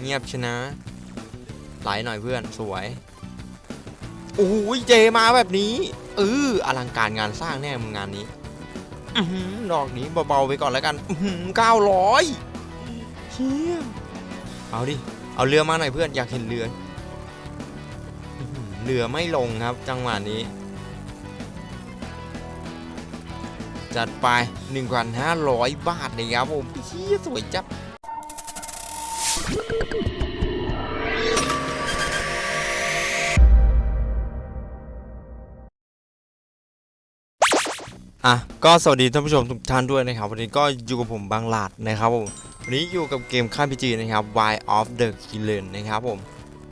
เงียบชนะไหลหน่อยเพื่อนสวยโอ้ยเจมาแบบนี้เอออลังการงานสร้างแน่มึงงานนี้อดอกนี้เบาๆไปก่อนแล้วกันเก้าร้อยเฮียเอาดิ เอาเรือมาหน่อยเพื่อนอยากเห็นเรืออื้อหือเรือไม่ลงครับจังหวะนี้ จัดไป 1,500 บาทนะครับผมเฮียสวยจับ อะก็สวัสดีท่านผู้ชมทุกท่านด้วยนะครับ วันนี้ก็อยู่กับผมบางหลาดนะครับผมวันนี้อยู่กับเกมค่ายพีจีนะครับ Y of the Killen นะครับผม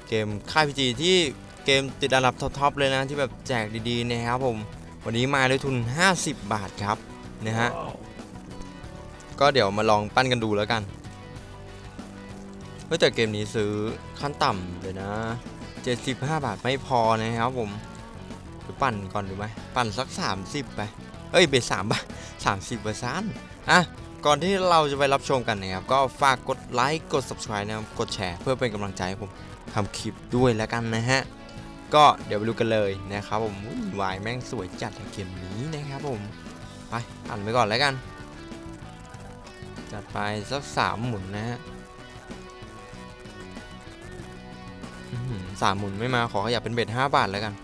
เกมค่ายพีจีที่เกมติดอันดับท็อปๆเลยนะที่แบบแจกดีๆนะครับผมวันนี้มาด้วยทุน 50 บาทครับนะฮะก็เดี๋ยวมาลองปั้นกันดูแล้วกันเฮ้ยแต่เกมนี้ซื้อขั้นต่ำเลยนะ 75 บาทไม่พอนะครับผมหรือปั่นก่อนดูไหมปั่นสัก 30 ไปเอ้ยเบสสามบาทสามสิบเปอร์เซ็นต์อะก่อนที่เราจะไปรับชมกันนะครับ ก็ฝากกดไลค์กด subscribe นะครับกดแชร์เพื่อเป็นกำลังใจให้ผมทำคลิปด้วยแล้วกันนะฮะ ก็เดี๋ยวไปดูกันเลยนะครับผมวายแม่งสวยจัดเกมนี้นะครับผม ไปอ่านไปก่อนแล้วกัน จัดไปสักสามหมุนนะฮะ สามหมุนไม่มาขอขยับเป็นเบ็ดห้าบาทแล้วกัน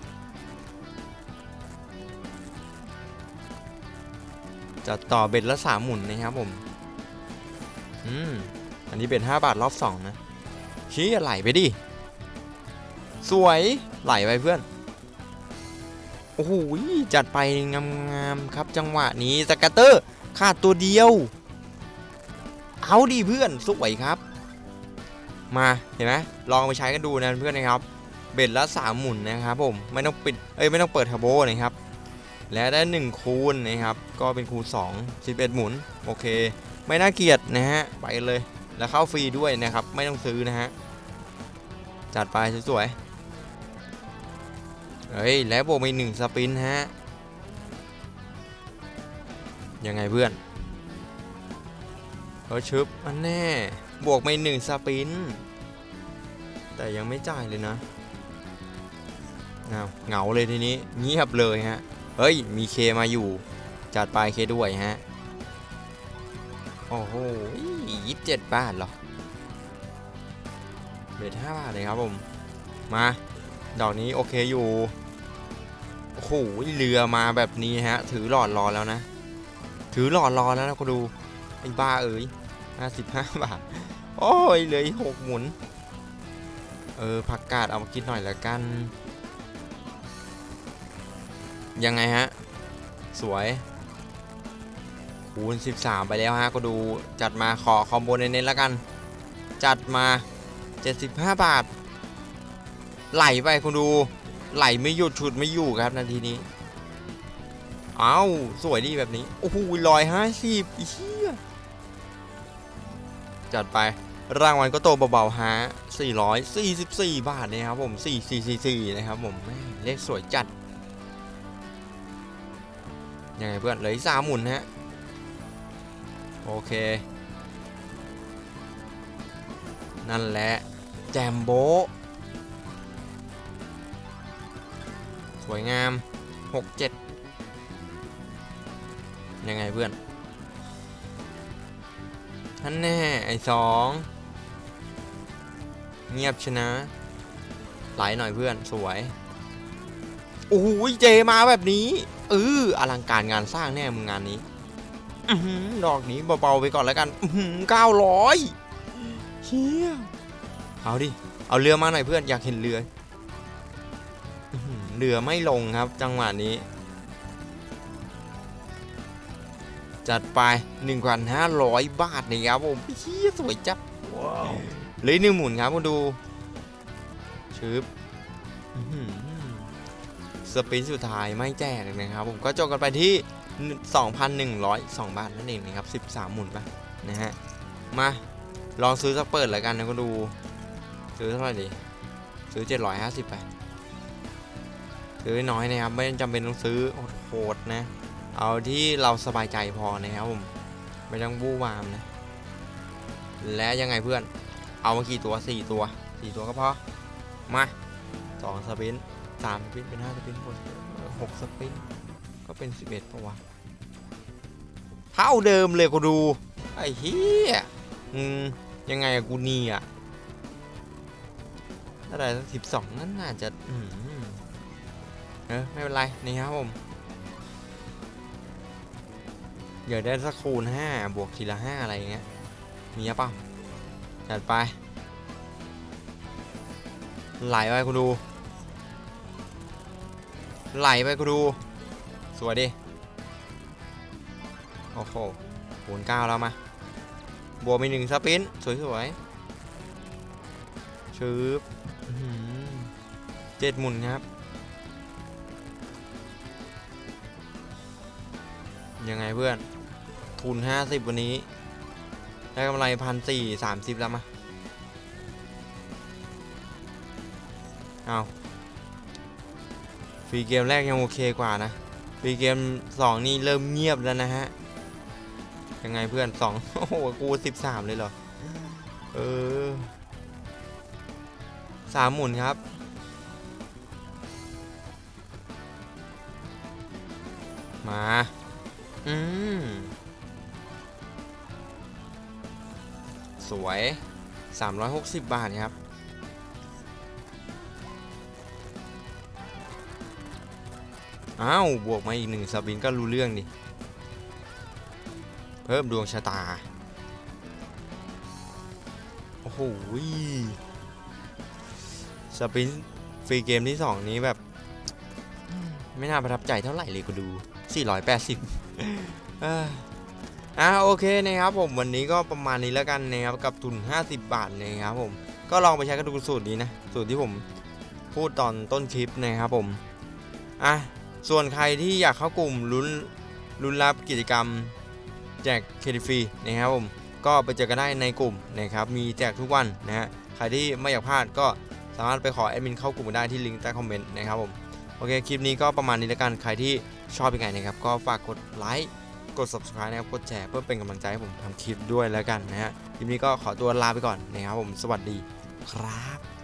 จะต่อเบ็ดละสามหมุนนะครับผม อืม อันนี้เบ็ดห้าบาทรอบสองนะชี้ไหลไปดิ สวยไหลไปเพื่อน โอ้โหจัดไปงามๆครับจังหวะนี้สกัตเตอร์ขาดตัวเดียว เอาดิเพื่อน สวยครับ มาเห็นไหมลองไปใช้กันดูนะเพื่อนนะครับ เบ็ดละสามหมุนนะครับผมไม่ต้องปิดเอ้ยไม่ต้องเปิดเทอร์โบนะครับและได้ 1 คูณนะครับก็เป็นคูณ 2 11 หมุนโอเค ไม่น่าเกลียดนะฮะไปเลยแล้วเข้าฟรีด้วยนะครับ ไม่ต้องซื้อนะฮะจัดไปสวยๆเฮ้ยแล้วบวกมีหนึ่งสปินฮะยังไงเพื่อนเออชึบอันแน่ บวกไม่หนึ่งสปิน แต่ยังไม่จ่ายเลยนะเอาเหงาเลยทีนี้เงียบเลยฮะ เฮ้ย มีเคมาอยู่ จัดไปเคด้วยฮะ โอ้โหยี่สิบเจ็ดบาทเหรอเบ็ดห้าบาทเลยครับผม มา ดอกนี้โอเคอยู่ โอ้โห เรือมาแบบนี้ฮะ ถือหลอดรอแล้วนะ ถือหลอดรอแล้วนะก็ดู ไอ้บ้าเอ๋ย ห้าสิบห้าบาท โอ้ยเหลืออีกหกหมุน เออผักกาดเอามากินหน่อยละกัน ยังไงฮะ สวยคูณ 13 ไปแล้วฮะ ก็ดูจัดมาขอคอมโบเน้นๆแล้วกัน จัดมา 75 บาท ไหลไปคุณดู ไหลไม่หยุดฉุดไม่อยู่ครับนาทีนี้ เอาสวยดีแบบนี้ โอ้โหลอยห้าสิบอีเหี้ย จัดไปรางวัลก็โตเบาๆฮะ444 บาทนะครับผม4444นะครับผมแม่เลขสวยจัด ยังไงเพื่อนเหลืออีกสามหมุนฮะ โอเค นั่นแหละ แจมโบ สวยงาม 6 7 ยังไงเพื่อน ท่านแน่ไอ้สองเงียบชนะไหลหน่อยเพื่อนสวยโอ้โหเจมาแบบนี้เอออลังการงานสร้างแน่มึงงานนี้อดอกนี้เบาๆไปก่อนแล้วกันเก้าร้อยเฮียเอาดิ เอาเรือมาหน่อยเพื่อนอยากเห็นเรือเรือไม่ลงครับจังหวะนี้ จัดไป 1,500 บาทนะครับผมเฮียสวยจับเหลยหนึ่งหมุนครับคุณดูชึบอื้อหือสปินสุดท้ายไม่แจกนะครับผมก็จบกันไปที่ 2,102 บาทนั่นเองนะครับ 13 หมุนไปนะฮะ มาลองซื้อสักเปิดแล้วกันนะก็ดู ซื้อเท่าไหร่ดี ซื้อ 750ไปซื้อน้อยนะครับ ไม่จำเป็นต้องซื้อโหดๆนะ เอาที่เราสบายใจพอนะครับผมไม่ต้องบู้วามนะ และยังไงเพื่อน เอามากี่ตัวสี่ตัวสี่ตัวก็พอ มาสองสปินสามสปินเป็นห้าสปินหกหกสปินก็เป็นสิบเอ็ดปะวะเท่าเดิมเลยกูดู ไอ้เฮียอืมยังไงกูนี่อะถ้าได้สิบสองนั่นน่าจะ อืมเออไม่เป็นไร นี่ครับผม เดี๋ยวได้สักคูณห้าบวกทีละห้าอะไรเงี้ย มีเปล่าจัดไป ไหลไปกูดู ไหลไปกูดู สวยดิ โอ้โหคูณเก้าแล้วมา บวกไปหนึ่งสปิน สวยๆชืบเจ็ดหมุนครับ ยังไงเพื่อน ทุน50 วันนี้ ได้กำไรพันสี่สามสิบแล้วมะเอาฟรีเกมแรกยังโอเคกว่านะ ฟรีเกม 2 นี่เริ่มเงียบแล้วนะฮะ ยังไงเพื่อน 2 โอ้โห กู 13 เลยเหรอ เออสามหมุนครับ มา อืม สวย 360 บาทครับ อ้าว บวกมาอีกหนึ่งสบินก็รู้เรื่องดิ เพิ่มดวงชะตา โอ้โหสปินฟรีเกมที่ 2 นี้แบบ ไม่น่าประทับใจเท่าไหร่เลยกูดู 480 อะโอเคนะครับผมวันนี้ก็ประมาณนี้แล้วกันนะครับกับทุน 50 บาทนะครับผมก็ลองไปใช้กันดูสูตรนี้นะสูตรที่ผมพูดตอนต้นคลิปนะครับผมอะส่วนใครที่อยากเข้ากลุ่มลุ้นลุ้นรับกิจกรรมแจกเครดิตฟรีนะครับผมก็ไปเจอกันได้ในกลุ่มนะครับมีแจกทุกวันนะฮะใครที่ไม่อยากพลาดก็สามารถไปขอแอดมินเข้ากลุ่มได้ที่ลิงก์ใต้คอมเมนต์นะครับผมโอเคคลิปนี้ก็ประมาณนี้แล้วกันใครที่ชอบยังไงนะครับก็ฝากกดไลค์ กด subscribe นะครับ กดแชร์เพื่อเป็นกำลังใจให้ผมทำคลิปด้วยแล้วกันนะฮะ คลิปนี้ก็ขอตัวลาไปก่อนนะครับผม สวัสดีครับ